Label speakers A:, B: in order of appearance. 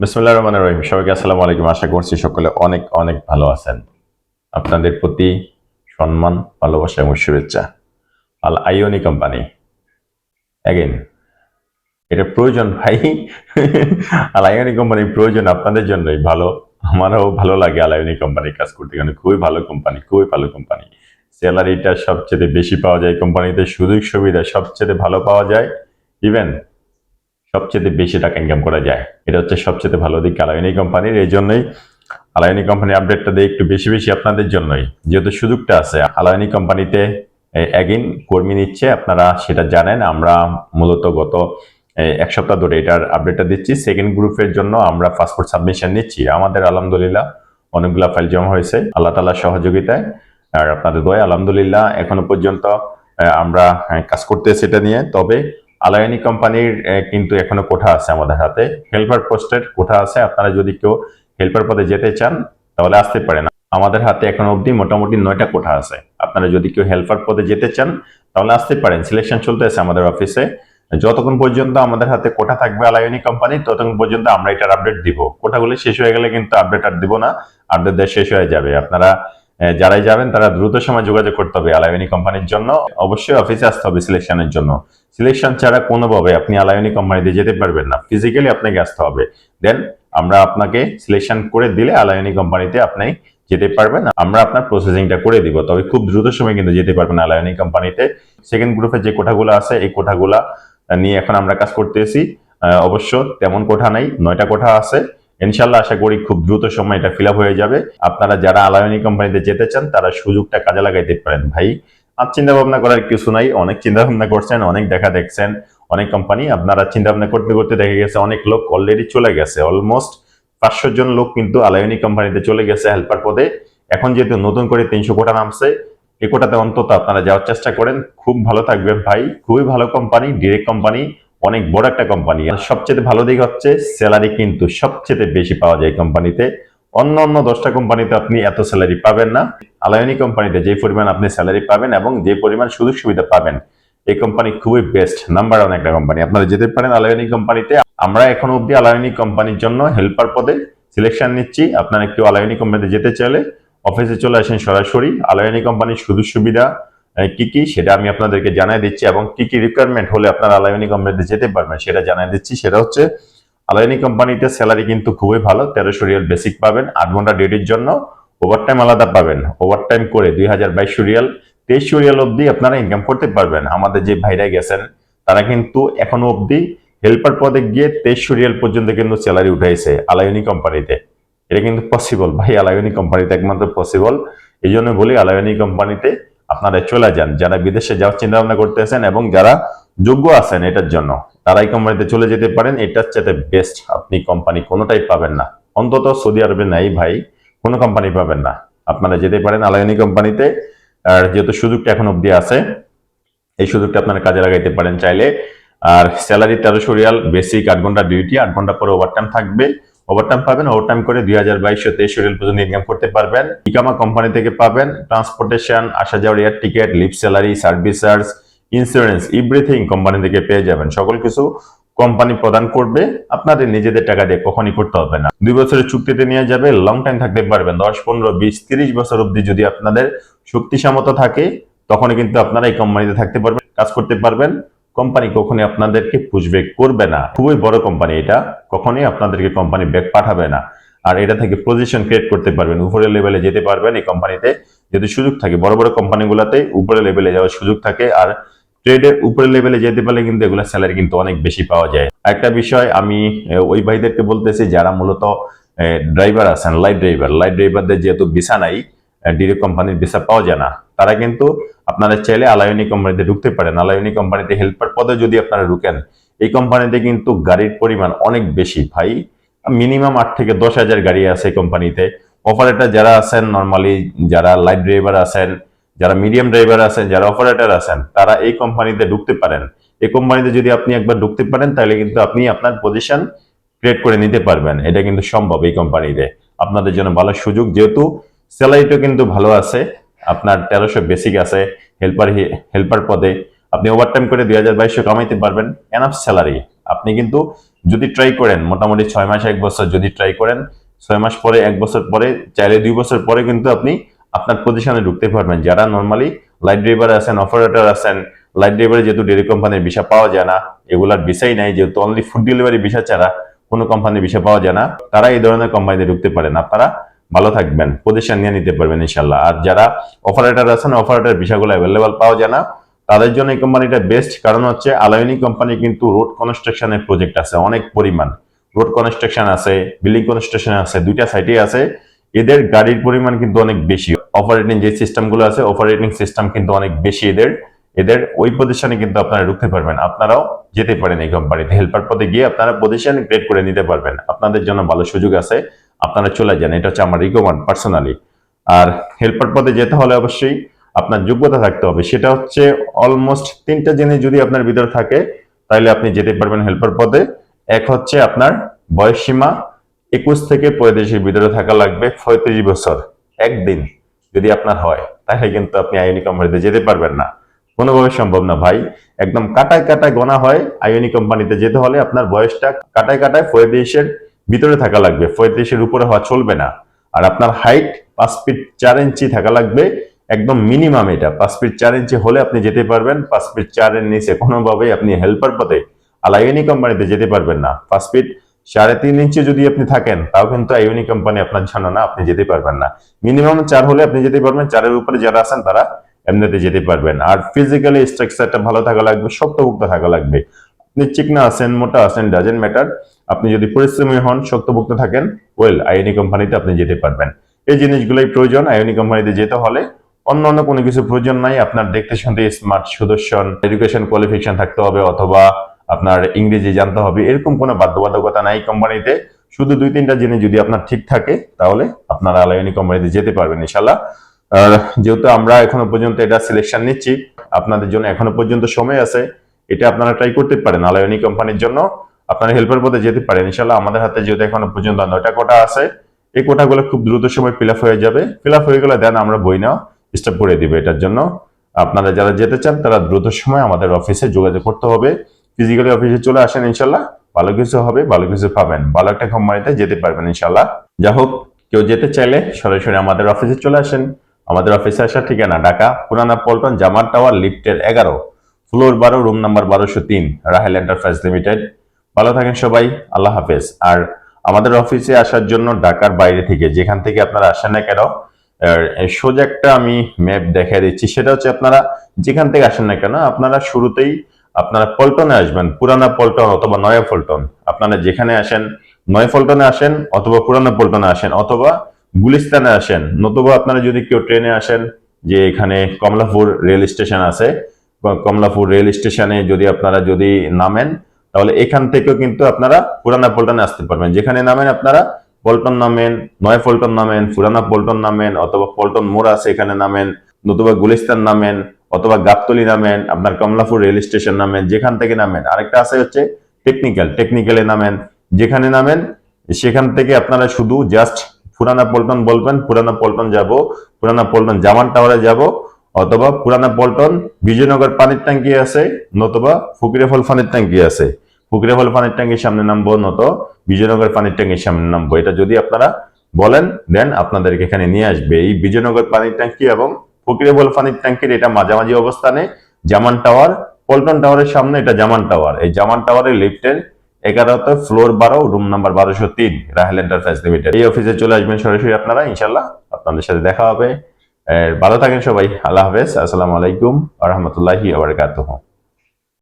A: বিসমুল্লাহ রহমান রহিম। সবাইকে আসসালামু আলাইকুম। আশা করছি সকলে অনেক অনেক ভালো আছেন। আপনাদের প্রতি সম্মান, ভালোবাসা এবং শুভেচ্ছা। আল আইওনি কোম্পানি। অ্যাগেন এটা প্রয়োজন ভাই। আল আইওনি কোম্পানির প্রয়োজন আপনাদের জন্যই। ভালো, আমারও ভালো লাগে আল আইওনি কোম্পানির কাজ করতে কারণ খুবই ভালো কোম্পানি, খুবই ভালো কোম্পানি। স্যালারিটা সবচেয়ে বেশি পাওয়া যায় কোম্পানিতে। সুযোগ সুবিধা সবচেয়ে ভালো পাওয়া যায়। ইভেন সবচেয়ে বেশি টাকা ইনকাম করা যায়। এটা হচ্ছে সবচেয়ে ভালো দিক আলায়নি কোম্পানির এই জন্যই আলায়নি কোম্পানির আপডেটটা দিয়ে একটু বেশি বেশি আপনাদের জন্যই। যেহেতু সুযোগটা আছে আলায়নি কোম্পানিতে এগিন কর্মী নিচ্ছে, আপনারা সেটা জানেন। আমরা মূলত গত এক সপ্তাহ ধরে এটার আপডেটটা দিচ্ছি। সেকেন্ড গ্রুপের জন্য আমরা পাসপোর্ট সাবমিশন নিচ্ছি। আমাদের আলহামদুলিল্লাহ অনেকগুলা ফাইল জমা হয়েছে আল্লাহ তালার সহযোগিতায়। আর আপনাদের দয় আলহামদুলিল্লাহ এখনও পর্যন্ত আমরা কাজ করতেছি এটা নিয়ে। তবে আলায়নি কোম্পানির কিন্তু এখনও কোঠা আছে আমাদের হাতে। হেল্পার পোস্টের কোঠা আছে। আপনারা যদি কেউ হেল্পার পদে যেতে চান, তাহলে আসতে পারেন। আমাদের হাতে এখন অবধি মোটামুটি নয়টা কোঠা আছে। আপনারা যদি কেউ হেল্পার পদে যেতে চান, তাহলে আসতে পারেন। সিলেকশন চলতেছে আমাদের অফিসে যতক্ষণ পর্যন্ত আমাদের হাতে কোঠা থাকবে আলায়নি কোম্পানি ততক্ষণ পর্যন্ত আমরা এটার আপডেট দিব। কোঠাগুলো শেষ হয়ে গেলে কিন্তু আপডেট আর দিব না। আপডেট দেওয়া শেষ হয়ে যাবে। আপনারা যারাই যাবেন, তারা দ্রুত সময় যোগাযোগ করতে হবে আলায়নি কোম্পানির জন্য। অবশ্যই অফিসে আসতে হবে সিলেকশনের জন্য। সিলেকশন ছাড়া কোনোভাবে আপনি আলায়নি কোম্পানিতে যেতে পারবেন না। ফিজিক্যালি আপনাকে আসতে হবে। দেন আমরা আপনাকে সিলেকশন করে দিলে আলায়নি কোম্পানিতে আপনি যেতে পারবেন। আমরা আপনার প্রসেসিংটা করে দিব। তবে খুব দ্রুত সময় কিন্তু যেতে পারবেন আলায়নি কোম্পানিতে সেকেন্ড গ্রুপে যে কোঠাগুলো আছে, এই কোঠাগুলা নিয়ে এখন আমরা কাজ করতেছি। অবশ্য তেমন কোঠা নাই, নয়টা কোঠা আছে। ইনশাল্লাহ আশা করি খুব দ্রুত সময় এটা ফিল হয়ে যাবে। আপনারা যারা আলায়নি কোম্পানিতে যেতে চান, তারা সুযোগটা কাজে লাগাইতে পারেন। ভাই, আর চিন্তা ভাবনা করার কিছু নাই। অনেক চিন্তা ভাবনা করছেন, অনেক দেখা দেখছেন। অনেক কোম্পানি আপনারা চিন্তা ভাবনা করতে করতে দেখা গেছে, অনেক লোক অলরেডি চলে গেছে। অলমোস্ট পাঁচশো জন লোক কিন্তু আলায়নি কোম্পানিতে চলে গেছে হেল্পার পদে। এখন যেহেতু নতুন করে তিনশো কোটা নামছে এই কোটাতে অন্তত আপনারা যাওয়ার চেষ্টা করেন। খুব ভালো থাকবেন ভাই। খুবই ভালো কোম্পানি ডিরেক্ট কোম্পানি অনেক বড় একটা কোম্পানি সবচেয়ে ভালো দিক হচ্ছে স্যালারি কিন্তু সবচেয়ে বেশি পাওয়া যায় কোম্পানিতে অন্য অন্য দশটা কোম্পানিতে আপনি এত স্যালারি পাবেন না। আলায়নি কোম্পানিতে যে পরিমাণ আপনি স্যালারি পাবেন এবং যে পরিমাণ সুযোগ সুবিধা পাবেন, এই কোম্পানি খুবই বেস্ট নাম্বার ওয়ান একটা কোম্পানি আপনারা যেতে পারেন আলায়নি কোম্পানিতে আমরা এখন অব্দি আলায়নি কোম্পানির জন্য হেল্পার পদে সিলেকশন নিচ্ছি। আপনারা কেউ আলায়নি কোম্পানিতে যেতে চাইলে অফিসে চলে আসেন সরাসরি। আলায়নি কোম্পানির সুযোগ সুবিধা কি কি সেটা আমি আপনাদেরকে জানাই দিচ্ছি এবং কি কি রিকোয়ারমেন্ট হলে আপনারা আলায়নি কোম্পানিতে যেতে পারবেন সেটা জানাই দিচ্ছি। সেটা হচ্ছে আলায়নি কোম্পানিতে স্যালারি কিন্তু খুবই ভালো, তেরোশো রিয়াল বেসিক পাবেন, আট ঘণ্টা ডিউটির জন্য ওভারটাইম আলাদা পাবেন। ওভারটাইম করে দুই হাজার বাইশশো রিয়াল, তেইশশো রিয়াল অবধি আপনারা ইনকাম করতে পারবেন। আমাদের যে ভাইরা গেছেন, তারা কিন্তু এখনও অবধি হেল্পার পদে গিয়ে তেইশশো রিয়াল পর্যন্ত কিন্তু স্যালারি উঠাইছে আলায়নি কোম্পানিতে এটা কিন্তু পসিবল ভাই আলায়নি কোম্পানিতে একমাত্র পসিবল এই জন্য বলি আলায়নি কোম্পানিতে আপনারা চলে যান, যারা বিদেশে যাওয়ার চিন্তা ভাবনা করতেছেন এবং যারা যোগ্য আছেন এটার জন্য তারা এই কোম্পানিতে চলে যেতে পারেন। এটার চাইতে বেস্ট আপনি কোম্পানি কোনোটাই পাবেন না। অন্তত সৌদি আরবে নাই ভাই, কোনো কোম্পানি পাবেন না। আপনারা যেতে পারেন আলায়নি কোম্পানিতে। আর যেহেতু সুযোগটা এখন অবধি আছে, এই সুযোগটা আপনারা কাজে লাগাইতে পারেন চাইলে। আর স্যালারি তেরোশো রিয়াল বেসিক আট ঘণ্টা ডিউটি আট ঘণ্টা পরে ওভারটাইম থাকবে। ওভারটাইম পাবেন ওভারটাইম করে দুই হাজার বাইশশো তেইশশো রিয়াল পর্যন্ত ইনকাম করতে পারবেন। ইকামা কোম্পানি থেকে পাবেন ট্রান্সপোর্টেশন আসা যাওয়ার air ticket leave salary service charge insurance everything company থেকে পেয়ে যাবেন। সকল কিছু কোম্পানি প্রদান করবে। আপনাদের নিজেদের টাকা দিয়ে কখনই করতে হবে না। দুই বছরের চুক্তিতে নিয়ে যাবে লং টাইম থাকতে পারবেন। দশ, পনেরো, বিশ, তিরিশ বছর অবধি যদি আপনাদের শক্তি সামর্থ্য থাকে, তখনই কিন্তু আপনারা এই কোম্পানিতে থাকতে পারবেন, কাজ করতে পারবেন। কোম্পানি কখনই আপনাদেরকে পুশব্যাক করবে না। খুবই বড় কোম্পানি এটা। কখনই আপনাদেরকে কোম্পানি ব্যাক পাঠাবে না। আর এটা থেকে পজিশন ক্রিয়েট করতে পারবেন। উপরের লেভেলে যেতে পারবেন এই কোম্পানিতে যদি সুযোগ থাকে, বড় বড় কোম্পানিগুলোতে উপরের লেভেলে যাওয়ার সুযোগ থাকে। আর ট্রেডের উপরের লেভেলে যেতে পারলে কিন্তু এগুলো স্যালারি কিন্তু অনেক বেশি পাওয়া যায়। একটা বিষয় আমি ওই ভাইদেরকে বলতেছি, যারা মূলত ড্রাইভার আছেন লাইট ড্রাইভার লাইট ড্রাইভারদের যেহেতু ভিসা নাই ডিরেক্ট কোম্পানির ভিসা পাওয়া যায় না। তারা কিন্তু আপনারা চাইলে আলায়নি কোম্পানিতে ঢুকতে পারেন। আলায়নি কোম্পানিতে হেল্পার পদে যদি আপনারা ঢুকেন, এই কোম্পানিতে কিন্তু গাড়ির পরিমাণ অনেক বেশি। ভাই, মিনিমাম আট থেকে দশ হাজার গাড়ি আছে কোম্পানিতে। অপারেটর যারা আছেন, নর্মালি যারা লাইট ড্রাইভার আছেন, যারা মিডিয়াম ড্রাইভার আছেন, যারা অপারেটর আছেন, তারা এই কোম্পানিতে ঢুকতে পারেন। এই কোম্পানিতে যদি আপনি একবার ঢুকতে পারেন, তাহলে কিন্তু আপনি আপনার পজিশন ক্রিয়েট করে নিতে পারবেন। এটা কিন্তু সম্ভব এই কোম্পানিতে। আপনাদের জন্য ভালো সুযোগ, যেহেতু স্যালারিটা কিন্তু ভালো আছে আপনার তেরোশো বেসিক আছে হেল্পার হেল্পার পদে। আপনি ওভারটাইম করে দুই হাজার বাইশশো কামাইতে পারবেন এনাফ স্যালারি আপনি কিন্তু যদি ট্রাই করেন, মোটামুটি ছয় মাস, এক বছর যদি ট্রাই করেন, ছয় মাস পরে, এক বছর পরে, চাইলে দুই বছর পরে কিন্তু আপনি আপনার পজিশনে ঢুকতে পারবেন। যারা নর্মালি লাইট ড্রাইভার আছেন অপারেটর আছেন লাইট ড্রাইভারে যেহেতু ডেলি কোম্পানির ভিসা পাওয়া যায় না, এগুলার ভিসাই নাই, যেহেতু অনলি ফুড ডেলিভারি ভিসা ছাড়া কোনো কোম্পানির ভিসা পাওয়া যায় না, তারা এই ধরনের কোম্পানিতে ঢুকতে পারেন। আপনারা ভালো থাকবেন পজিশন নিয়ে নিতে পারবেন ইনশাল্লাহ আর যারা অপারেটর আছেন অপারেটর ভিসাগুলো অ্যাভেলেবল পাওয়া যায় না, তাদের জন্য এই কোম্পানিটা বেস্ট কারণ হচ্ছে আলায়নি কোম্পানি কিন্তু রোড কনস্ট্রাকশনের প্রজেক্ট আছে, অনেক পরিমাণ। রোড কনস্ট্রাকশন আছে বিল্ডিং কনস্ট্রাকশন আছে, দুইটা সাইটে আছে। এদের গাড়ির পরিমাণ কিন্তু অনেক বেশি। অপারেটিং যে সিস্টেমগুলো আছে অপারেটিং সিস্টেম কিন্তু অনেক বেশি এদের। এদের ওই পজিশনে কিন্তু আপনারা ঢুকতে পারবেন। আপনারাও যেতে পারেন এই কোম্পানিতে হেল্পার পদে গিয়ে আপনারা পজিশন ক্রিয়েট করে নিতে পারবেন। আপনাদের জন্য ভালো সুযোগ আছে। আপনারা চলে যান, এটা হচ্ছে আমার রিকমেন্ড পার্সোনালি আর হেল্পার পদে যেতে হলে অবশ্যই আপনার যোগ্যতা থাকতে হবে। সেটা হচ্ছে অলমোস্ট তিনটা জিনিস যদি আপনার ভিতরে থাকে, তাহলে আপনি যেতে পারবেন হেল্পার পদে। এক হচ্ছে আপনার বয়স সীমা, একুশ থেকে পঁয়ত্রিশের ভিতরে থাকা লাগবে পঁয়ত্রিশ বছর, একদিন যদি আপনার হয়, তাহলে কিন্তু আপনি আইনি কোম্পানিতে যেতে পারবেন না। কোনোভাবে সম্ভব না ভাই। একদম কাটায় কাটায় গোনা হয় আইনি কোম্পানিতে যেতে হলে আপনার বয়সটা কাটায় কাটায় পঁয়ত্রিশের ভিতরে থাকা লাগবে, পঁয়ত্রিশের উপরে হওয়া চলবে না। আর আপনার হাইট পাঁচ ফিট চার ইঞ্চি থাকা লাগবে, একদম মিনিমাম এটা। পাঁচ ফিট চার ইঞ্চি হলে আপনি যেতে পারবেন, পাঁচ ফিট চারের নিচে কোনোভাবেই আপনি হেল্পার পদে আলাইনি কোম্পানিতে যেতে পারবেন না। পাঁচ ফিট সাড়ে তিন ইঞ্চি যদি আপনি থাকেন, তাও কিন্তু আইওনি কোম্পানি আপনার জন্য না, আপনি যেতে পারবেন না। মিনিমাম চার হলে আপনি যেতে পারবেন, চারের উপরে যারা আছেন তারা এমনিতে যেতে পারবেন। আর ফিজিক্যালি স্ট্রাকচারটা ভালো থাকা লাগবে শক্তভুক্ত থাকা লাগবে। চিকনা আছেন মোটা আছেন ডাজেন্ট ম্যাটার। আপনি যদি পরিশ্রমী হন, শক্তভুক্ত থাকেন, ওয়েল আইওনি কোম্পানিতে আপনি যেতে পারবেন। এই জিনিসগুলোই প্রয়োজন আইনি কোম্পানিতে যেতে হলে অন্য অন্য কোনো কিছু প্রয়োজন নাই। আপনার দেখতে শুনতে স্মার্ট সুদর্শন এডুকেশন কোয়ালিফিকেশন থাকতে হবে, অথবা আপনার ইংরেজি জানতে হবে, এরকম কোনো বাধ্যবাধকতা নাই কোম্পানিতে। শুধু দুই, তিনটা জিনিস যদি আপনার ঠিক থাকে, তাহলে আপনারা আলায়নি কোম্পানিতে যেতে পারবেন ইনশাল্লাহ যেহেতু আমরা এখনও পর্যন্ত এটা সিলেকশন নিচ্ছি, আপনাদের জন্য এখনও পর্যন্ত সময় আছে। এটা আপনারা ট্রাই করতে পারেন আলায়নি কোম্পানির জন্য। আপনারা হেল্পের পথে যেতে পারেন। ইনশাল্লাহ আমাদের হাতে যেহেতু এখনও পর্যন্ত নয়টা কোটা আছে, এই কোটাগুলো খুব দ্রুত সময় ফিল হয়ে যাবে। ফিল হয়ে গেলে দেন আমরা বই নেওয়া স্টপ করে দিবে এটার জন্য। আপনারা যারা যেতে চান, তারা দ্রুত সময় আমাদের অফিসে যোগাযোগ করতে হবে। ফিজিক্যালি অফিসে চলে আসেন ইনশাল্লাহ ভালো কিছু হবে, ভালো কিছু পাবেন। ভালো একটা কোম্পানিতে যেতে পারবেন ইনশাল্লাহ যা হোক, কেউ যেতে চাইলে সরাসরি আমাদের অফিসে চলে আসেন। আমাদের অফিসে আসার ঠিকানা ঢাকা, পুরানা পল্টন জামার টাওয়ার লিফটের এগারো। ফ্লোর বারো, রুম নাম্বার বারোশো তিন, রাহেল এন্টারপ্রাইজ লিমিটেড। ভালো থাকেন সবাই, আল্লাহ হাফেজ। আর আমাদের অফিসে আসার জন্য ঢাকার বাইরে থেকে, যেখান থেকে আপনারা আসেন না কেন সোজা একটা আমি ম্যাপ দেখাই দিচ্ছি, সেটা হচ্ছে আপনারা যেখান থেকে আসেন না কেন, আপনারা শুরুতেই আপনারা পল্টনে আসবেন, পুরানা পল্টন অথবা নয়া পল্টন। আপনারা যেখানে আসেন, নয় পল্টনে আসেন অথবা পুরানা পল্টনে আসেন, অথবা গুলিস্তানে আসেন, নতুবা আপনারা যদি কেউ ট্রেনে আসেন, যে এখানে কমলাপুর রেল স্টেশন আছে কমলাপুর রেল স্টেশনে যদি আপনারা যদি নামেন, তাহলে এখান থেকেও কিন্তু আপনারা পুরানা পল্টনে আসতে পারবেন। যেখানে নামেন আপনারা, পল্টন নামেন, নয় পল্টন নামেন, পুরানা পল্টন নামেন, অথবা পল্টন মোড় আছে এখানে নামেন, নতুবা গুলিস্তান নামেন, অথবা গাবতলি নামেন, আপনার কমলাপুর রেল স্টেশন নামেন, যেখান থেকে নামেন। আরেকটা আছে হচ্ছে টেকনিক্যাল টেকনিক্যালে নামেন। যেখানে নামেন, সেখান থেকে আপনারা শুধু জাস্ট পুরানা পল্টন বলবেন, পুরানা পল্টন যাব, পুরানা পল্টন জামান টাওয়ারে যাব অথবা পুরানা পল্টন, বিজয়নগর পানির ট্যাঙ্কি আছে, নতুবা ফকিরেফল পানির ট্যাঙ্কি আছে। ফকিরেফল পানির ট্যাঙ্কির সামনে নামবো, নত বিজয়নগর পানির ট্যাঙ্কির সামনে নামবো। এটা যদি আপনারা বলেন, দেন আপনাদেরকে এখানে নিয়ে আসবে। এই বিজয়নগর পানির ট্যাঙ্কি এবং ফকিরেবল পানির ট্যাঙ্কির এটা মাঝামাঝি অবস্থানে জামান টাওয়ার, পল্টন টাওয়ারের সামনে এটা জামান টাওয়ার। এই জামান টাওয়ারের লিফটের এগারোতে ফ্লোর বারো, রুম নাম্বার বারোশো তিন, রাহেল এন্টারপ্রাইজ লিমিটেড। এই অফিসে চলে আসবেন সরাসরি আপনারা ইনশাল্লাহ আপনাদের সাথে দেখা হবে। ভালো থাকেন সবাই আল্লাহ হাফেজ আসসালামু আলাইকুম আ রহমতুল্লাহি